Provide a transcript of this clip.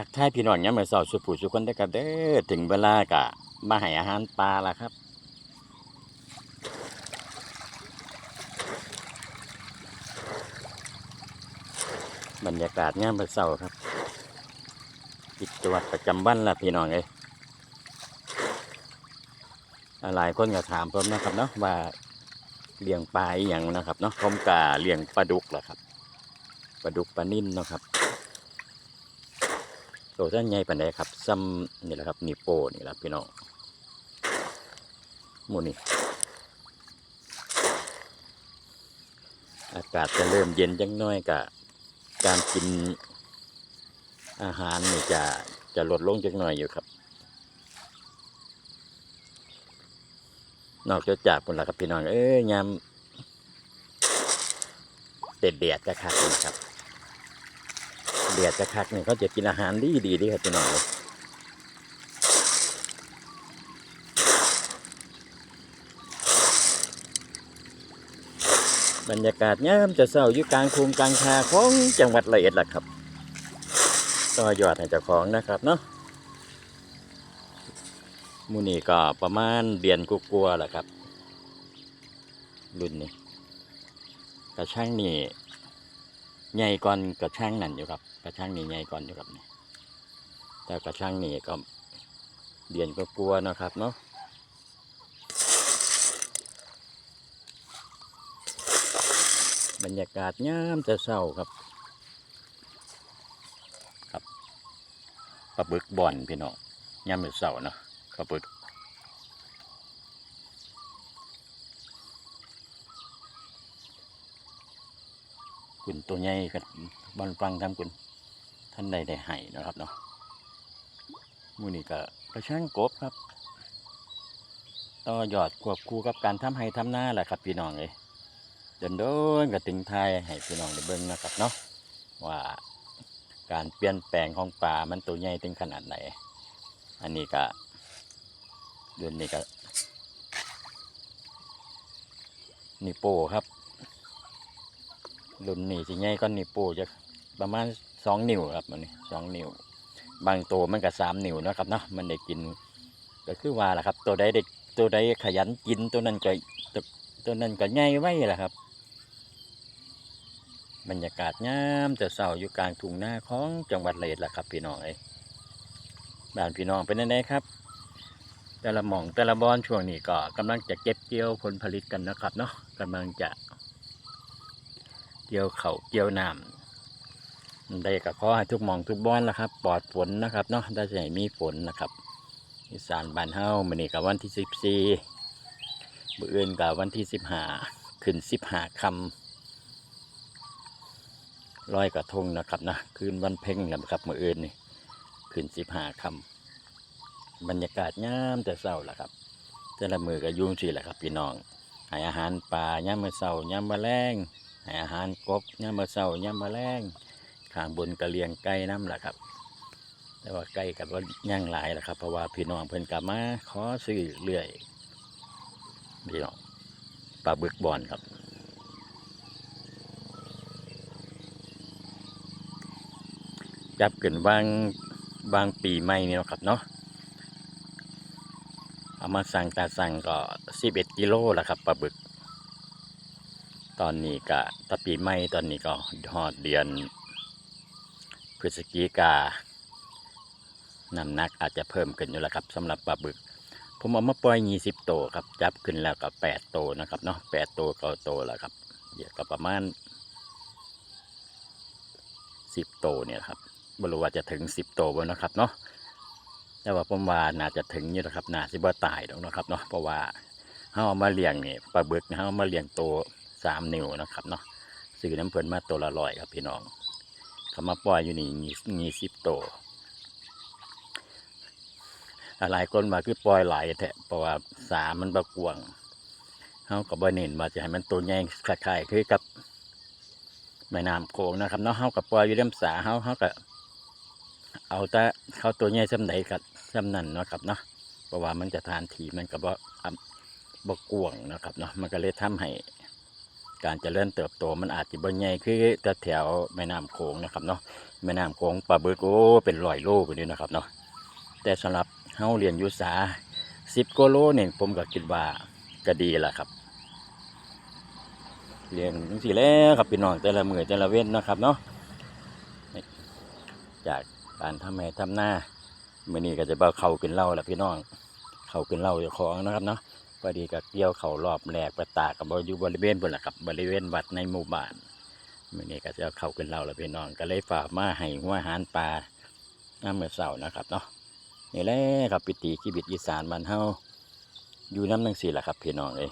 ทักทายพี่น้องเนี่ยามมือเสาร์สุผู้สุคนได้อครับเด้อถึงเวลากะมาให้อาหารปลาละครับ บรรยากาศเนี่ยามมือเสาร์ครับกิจวัตรประจำวันละพี่น้องเอ้ยหลายคนก็ถามผมนะครับเนาะว่าเลี้ยงปลาอหย่างนะครับเนาะผมกะเลี้ยงปลาดุกละครับปลาดุกปลานิ่นเนาะครับ โตท่านใหญ่ปานใดครับซ้ำนี่แหละครับนี่โปนี่แหละพี่น้องมูนี่อากาศจะเริ่มเย็นจังน้อยกะการกินอาหารนี่จะจะลดลงจังน้อยอยู่ครับ นอกจากจากคนละครับพี่น้องเอ้ยยามเด็ดเดียดจะขาดนี่ครับ เดือดจะคักเนี่ยเขาจะกินอาหารดีดีดีครับพี่น้องเลยบรรยากาศย่ามจะเศร้าอยู่กลางคุงกลางคาของจังหวัดละเอียดล่ะครับต่อยอดให้เจ้าของนะครับเนาะมูนี่ก็ประมาณเดือนกลัวๆแหละครับ รุ่นนี้กระช่างนี่ ใหญ่ก่อนกระช่างนั่นอยู่ครับ กระช่างนี่ใหญ่ก่อนอยู่ครับนี่แต่กระช่างนี่ก็เดียนก็กลัวเนาะครับเนาะบรรยากาศยามจะเศร้าครับครับปลาบึกบ่อนพี่น้องยามจะเศร้าเนาะปลาบึก คุณตัวใหญ่กับบอลฟังทำคุณท่านใดได้ให้นะครับเนาะมูนี่ก็กระช่างกบครับต่อยอดควบคู่กับการทำให้ทำหน้าแหละครับพี่น้องเลยเดินโดนกับติงไทยให้พี่น้องได้เบิ่งนะครับเนาะว่าการเปลี่ยนแปลงของป่ามันตัวใหญ่ถึงขนาดไหน อันนี้ก็เดือนนี้ก็นิโปครับ รุ่นนี้สิใหญ่ก็นิวโป้จะประมาณสองนิ้วครับมันนี่สองนิ้ว บางตัวมันก็สามนิ้วนะครับเนาะมันได้กิน ก็คือว่าล่ะครับ ตัวใดได้ตัวใดขยันกินตัวนั้นก็ตัวตัวนั้นก็ใหญ่ไว้แหละครับ บรรยากาศงามแต่เศร้าอยู่กลางทุ่งนาของจังหวัดเลยล่ะครับ พี่น้องเอ้บ้านพี่น้องเป็นยังไงครับ แต่ละหม่องแต่ละบอนช่วงนี้ก็กำลังจะเก็บเกี่ยวผลผลิตกันนะครับเนาะกำลังจะ เกี่ยวเขาเกี่ยวน้ำได้ก็ขอให้ทุกมองทุกบ้านละครับปลอดฝนนะครับเนาะได้จะให้มีฝนนะครับอีสานบ้านเฮามื้อนี้กับวันที่สิบสี่มื้ออื่นกับวันที่สิบห้าขึ้นสิบห้าคำลอยกระทงนะครับนะคืนวันเพ็งนะครับมื้ออื่นนี่ขึ้นสิบห้าคำบรรยากาศงามแต่เศร้าละครับแต่ละมือก็ยุ่งสิแหละครับพี่น้องให้อาหารปลาย่ามือเศร้าย่ามมื้อแรง ให้อาหารกบย่ามาเศร้าย่ามาแรงข้างบนกระเลียงไก่น้ำแหละครับ แต่ว่าไก่กับว่าย่างหลายแหละครับ เพราะว่าพี่น้องเพิ่นกลับมาขอซื้อเรื่อยพี่น้องปลาบึกบอนครับจับขึ้นบางบางปีใหม่นี่เนาะครับเนาะเอามาสั่งตาสั่งก็สิบเอ็ดกิโลแหละครับปลาบึก ตอนนี้ก็ตะปีใหม่ตอนนี้ก็หอดเดือน พฤศจิกาน้ำหนักอาจจะเพิ่มขึ้นอยู่แล้วครับสำหรับปลาบึก ผมเอามาปล่อยยี่สิบโตวครับ จับขึ้นแล้วก็แปดโตวนะครับเนาะแปดโตวเก้าโตวแล้วครับเดี๋ยวก็ประมาณสิบโตวเนี่ยครับบรู้ว่าจะถึงสิบโตวบ่เนะครับเนาะแต่ว่าผมว่าน่าจะถึงอยู่นะครับน่าสิบ่ตายดอกเนะครับเนาะเพราะว่าเขาเอามาเลี้ยงนี่ปลาบึกเขาเอามาเลี้ยงโตว สามนิ้วนะครับเนาะซื้อน้ำเพลินมาตัวละร้อยครับพี่น้องเขามาปล่อยอยู่นี่มีสิบตัวหลายคนมาคือปล่อยหลายแท้เพราะว่าสามมันประกวงเขากับบเน้นมาจะให้มันตัวใหญ่คล้ายๆคือกับแม่น้ำโขงนะครับเนาะเขากับปล่อยอยู่น้ำสาเขาเขากับเอาแต่เขาตัวใหญ่ซ้ำไหนกับซ้ำนั่นเนาะครับเนาะเพราะว่ามันจะทานทีมันกับว่าบกวงนะครับเนาะมันก็เลยทำให้ การเจริญเติบโตมันอาจจะบ่ใหญ่คือแต่แถวแม่น้ำโขงนะครับเนาะแม่น้ำโขงปลาบึกโอ้เป็นร้อยโลกว่านี้นะครับเนาะแต่สำหรับเฮาเรียนยุสาสิบกโลเนี่ยผมก็คิดว่าก็ดีแหละครับเรียนจังซี่แล้วครับพี่น้องแต่ละมือแต่ละเว้นนะครับเนาะจากการทำแม่ทำหน้ามื้อนี้ก็จะเบาเข้ากินเหล้าแหละพี่น้องเข้ากินเหล้าเจ้าของนะครับเนาะ พอดีกับเกี่ยวเขารอบแรกไปตากกับบอยู่บริเวณบนแหละครับ บริเวณวัดในหมู่บ้านมื่อนี้ก็จะเอาเข้ากินเราแล้วพี่น้องก็เลยฝากมาให้หัวอาหารปลาน้ำเมื่อเสาร์นะครับเนาะนี่แหละครับปิติชีวิตอีสานบ้านเฮาอยู่น้ำนังสีแหละครับพี่น้องเลย